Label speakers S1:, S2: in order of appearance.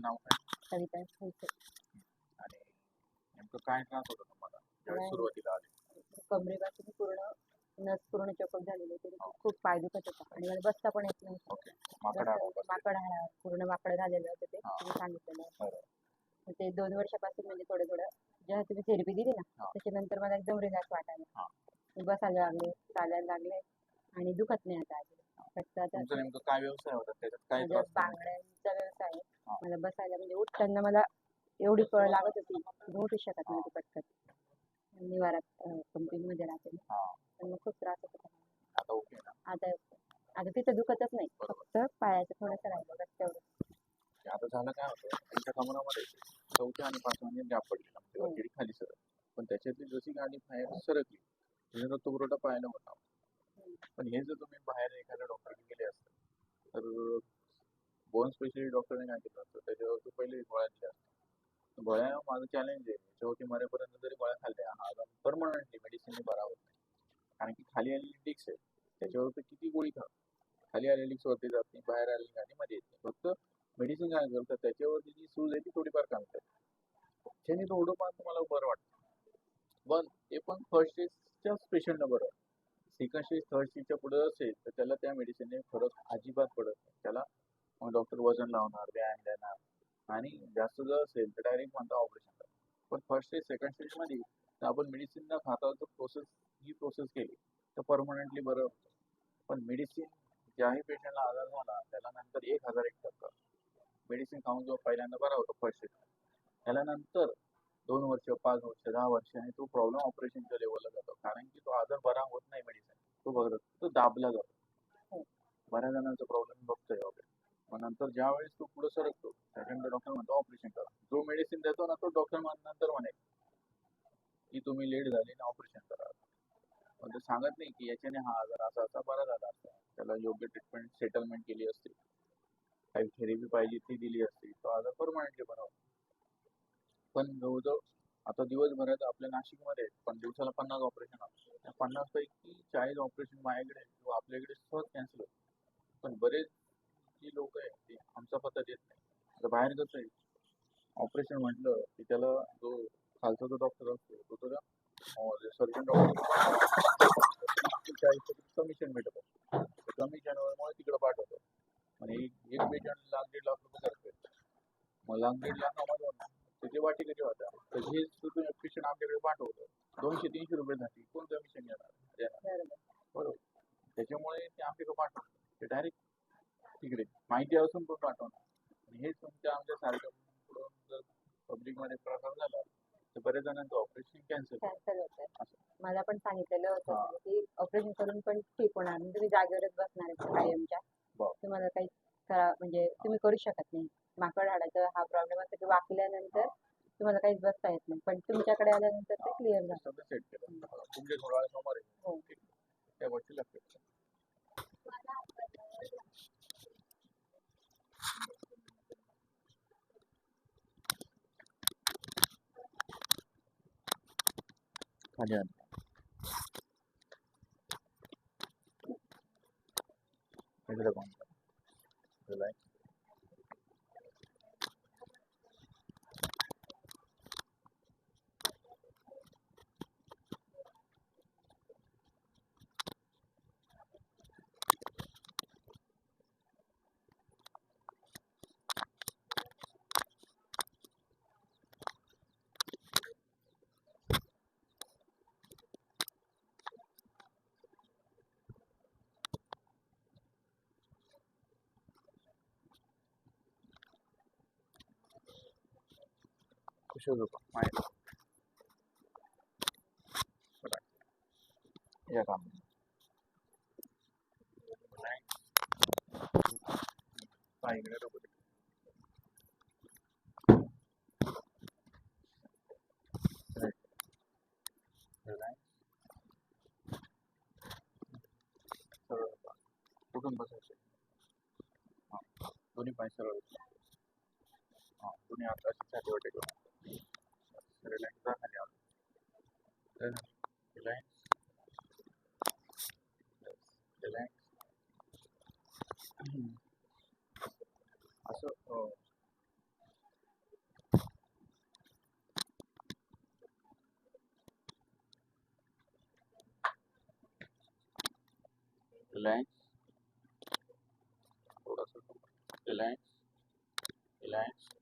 S1: तुमचं नाव काय
S2: कविता
S1: आणि नेमकं काय त्रास होता तुम्हाला ज्यावेळेस
S2: नाही.
S1: सुरुवातीला आले
S2: कमरेपासून पूर्ण नस पूर्ण चोकअप झालेली होती खूप पाय दुखत होता आणि मला बसता पण येत नव्हतं
S1: ओके माकडा
S2: पूर्ण माकड झालेलं होतं ते
S1: हा.
S2: तुम्ही सांगितलेलं
S1: बरं.
S2: मग ते दोन वर्षापासून म्हणजे थोडं थोडं जेव्हा तुम्ही थेरपी दिली ना
S1: हा.
S2: त्याच्यानंतर मला एकदम रिलॅक्स वाटायला
S1: हा.
S2: मी बसायला लागले चालायला लागले आणि दुखत नाही आता अजिबात. फक्त आता
S1: तुमचा नेमकं काय व्यवसाय होता त्याच्यात काय त्रास?
S2: बांगड्यांचा. मला बसायला म्हणजे उठताना मला एवढी कळ लागत होती उठू शकत नव्हती पटकन. निवारात कंपनीमध्ये राहते. मी.
S1: हा.
S2: पण मग खूप त्रास होत होता.
S1: आता
S2: आता तिथं दुखतच नाही. फक्त पायाचं थोडंसं राहिलं
S1: ते आता झालं काय होतं तुमच्या कमरामध्ये चौथ्या आणि पाचव्या गॅप पडलेला म्हणजे
S2: हो.
S1: वरती खाली सरळ पण त्याच्यातली जशी गाडी बाहेर सरकली त्याचा रक्तपुरवठा पाहायला होता.
S2: हम्म.
S1: पण हे जर तुम्ही बाहेर एखाद्या डॉक्टरकडे गेले असते तर बोन स्पेशली डॉक्टरने काय केलं असतं? त्याच्यावर तू पहिले गोळ्या दिल्या गोळ्या माझं चॅलेंज आहे. त्याच्यावरती मरेपर्यंत जरी गोळ्या खाल्ल्या हा परमनंटली मेडिसिनने बरा होत नाही. कारण की खाली आलेली डिक्स आहे. त्याच्यावर किती गोळी खा. खाली आलेली वरती जात नाही बाहेर आलेली गाणी मध्ये येत नाही. फक्त मेडिसिन काय करतं? त्याच्यावरती जी सूज आहे ती थोडीफार काम करते. त्याने थोडंफार तुम्हाला बरं वाटतं. पण ते पण फर्स्ट स्टेजच्याच पेशंटला बरं. सेकंड स्टेज थर्ड स्टेजच्या पुढे असेल तर त्याला त्या मेडिसिनने फरक अजिबात पडत नाही. त्याला मग डॉक्टर वजन लावणार व्यायाम देणार आणि जास्त जर असेल तर डायरेक्ट म्हणता ऑपरेशन करा पण फर्स्ट स्टेज सेकंड स्टेजमध्ये तर आपण मेडिसिन न खाता जर प्रोसेस ही प्रोसेस केली तर परमनंटली बरं होतं. पण मेडिसिन ज्याही पेशंटला आजार झाला त्याला नंतर एक हजार एक टक्का. मेडिसिन खाऊन जो पहिल्यांदा बरा होतो फर्स्ट स्टेज त्याला नंतर दोन वर्ष पाच वर्ष दहा वर्ष आणि तो प्रॉब्लेम ऑपरेशनच्या लेवलला जातो. कारण की तो आजार बरा होत नाही मेडिसिन तो बघत तो दाबला जातो.
S2: हो.
S1: बऱ्याच जणांचा प्रॉब्लेम बघतोय वगैरे. मग नंतर ज्या वेळेस तो पुढे सरकतो त्याच्यानंतर डॉक्टर म्हणतो ऑपरेशन करा. जो मेडिसिन देतो ना तो डॉक्टर नंतर म्हणेल की तुम्ही लेट झाली ना ऑपरेशन करा. पण ते सांगत नाही की याच्याने हा आजार असा असा बरा झाला असता. त्याला योग्य ट्रीटमेंट सेटलमेंट केली असते. काही थेरपी पाहिजे ती दिली असती. तो आजार परमनंटली बरा होता. पण जवळजवळ आता दिवसभरात आपल्या नाशिकमध्ये पण दिवसाला पन्नास ऑपरेशन असतात त्या पन्नास पैकी चाळीस ऑपरेशन माझ्याकडे किंवा आपल्याकडे सहज कॅन्सल होते पण बरेच जी लोक आहेत ते आमचा पत्ता देत नाही. आता बाहेर कसं आहे ऑपरेशन म्हटलं की त्याला जो खालचा जो डॉक्टर असतो तो त्याला सर्जन डॉक्टर कमिशन भेटत असतं. कमिशनमुळे तिकडे पाठवतो. आणि एक एक पेशंट लाख दीड लाख रुपये करते मग लाख दीड लाखामधून त्याची वाटी कधी होता तर हे पेशंट आमच्याकडे पाठवतो. दोनशे तीनशे रुपये झाली कोण कमिशन घेणार
S2: बरोबर.
S1: त्याच्यामुळे ते आमच्याकडे पाठवतात ते डायरेक्ट माहिती असून पण पाठवणार हेच तुमच्या आमच्या सारख्या जर पब्लिकमध्ये प्रसार झाला तर बऱ्याच जणांचं ऑपरेशन कॅन्सल
S2: कॅन्सल. मला पण सांगितलेलं
S1: हा.
S2: होतं की ऑपरेशन करून पण ठीक होणार. नाही तुम्ही जागेवरच बसणार कायमच्या. तुम्हाला काही करा म्हणजे तुम्ही करू शकत नाही. माकड हाडाचा हा प्रॉब्लेम असतो की वाकल्यानंतर तुम्हाला काहीच बसता येत नाही. पण तुमच्याकडे आल्यानंतर ते क्लिअर झालं. हो.
S1: त्या गोष्टी लक्षात खाली आण. इकडे कोण रिलॅक्स खुश हो माहिती या काम पाय सरळ कुठून बसायचे? दोन्ही पाय सरळ हां दोन्ही हात अशी Reliance also oh. Reliance Reliance Reliance